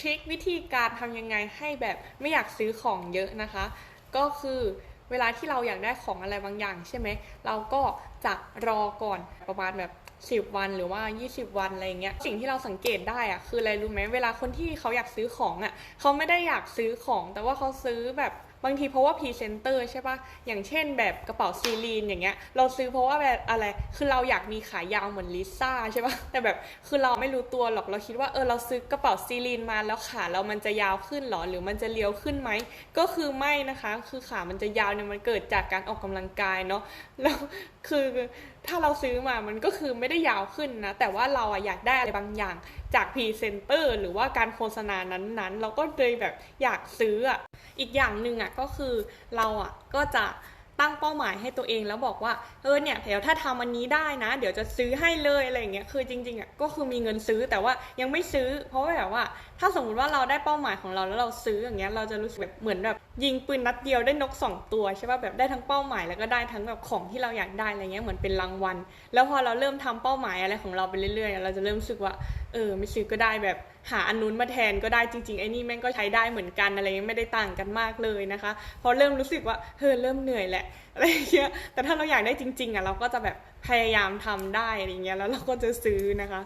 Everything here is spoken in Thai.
ทริควิธีการทำยังไงให้แบบไม่อยากซื้อของเยอะนะคะ ก็คือเวลาที่เราอยากได้ของอะไรบางอย่างใช่ไหม เราก็จะรอก่อนประมาณแบบ 10 วันหรือว่า 20 วันอะไรเงี้ย สิ่งที่เราสังเกตได้อะคืออะไรรู้ไหม เวลาคนที่เขาอยากซื้อของอะเขาไม่ได้อยากซื้อของ แต่ว่าเขาซื้อแบบบางทีเพราะว่าพรีเซนเตอร์ใช่ปะอย่างเช่นแบบกระเป๋าซีลีนอย่างเงี้ย เราซื้อเพราะว่าแบบอะไร คือเราอยากมีขายาวเหมือนลิซ่าใช่ปะแต่แบบคือเราไม่รู้ตัวหรอก เราคิดว่าเออเราซื้อกระเป๋าซีลีนมาแล้วขาเรามันจะยาวขึ้นหรอ หรือมันจะเลี้ยวขึ้นไหม ก็คือไม่นะคะ คือขามันจะยาวเนี่ยมันเกิดจากการออกกำลังกายเนาะ แล้วคือถ้าเราซื้อมา มันก็คือไม่ได้ยาวขึ้นนะ แต่ว่าเราอะอยากได้อะไรบางอย่างจากพรีเซนเตอร์หรือว่าการโฆษณานั้นๆ เราก็เลยแบบอยากซื้ออะอีกอย่างหนึ่งอะก็คือเราอะก็จะตั้งเป้าหมายให้ตัวเองแล้วบอกว่าเออเนี่ยเดี๋ยวถ้าทำอันนี้ได้นะ เดี๋ยวจะซื้อให้เลยอะไรอย่างเงี้ยคือจริงๆอะก็คือมีเงินซื้อแต่ว่ายังไม่ซื้อ เพราะว่าแบบว่า ถ้าสมมติว่าเราได้เป้าหมายของเราแล้วเราซื้ออย่างเงี้ยเราจะรู้สึกแบบเหมือนแบบยิงปืนนัดเดียวได้นกสองตัวใช่ป่ะแบบได้ทั้งเป้าหมายแล้วก็ได้ทั้งแบบของที่เราอยากได้อะไรเงี้ยเหมือนเป็นรางวัล แล้วพอเราเริ่มทำเป้าหมายอะไรของเราไปเรื่อยๆ เราจะเริ่มรู้สึกว่า เออไม่ซื้อก็ได้แบบหาอันนู้นมาแทนก็ได้จริงๆไอ้นี่แม่งก็ใช้ได้เหมือนกันอะไรเงี้ยไม่ได้ต่างกันมากเลยนะคะพอเริ่มรู้สึกว่าเฮ้ยเริ่มเหนื่อยแหละอะไรเงี้ยแต่ถ้าเราอยากได้จริง ๆอะเราก็จะแบบพยายามทำได้อะไรเงี้ยแล้วเราก็จะซื้อนะคะ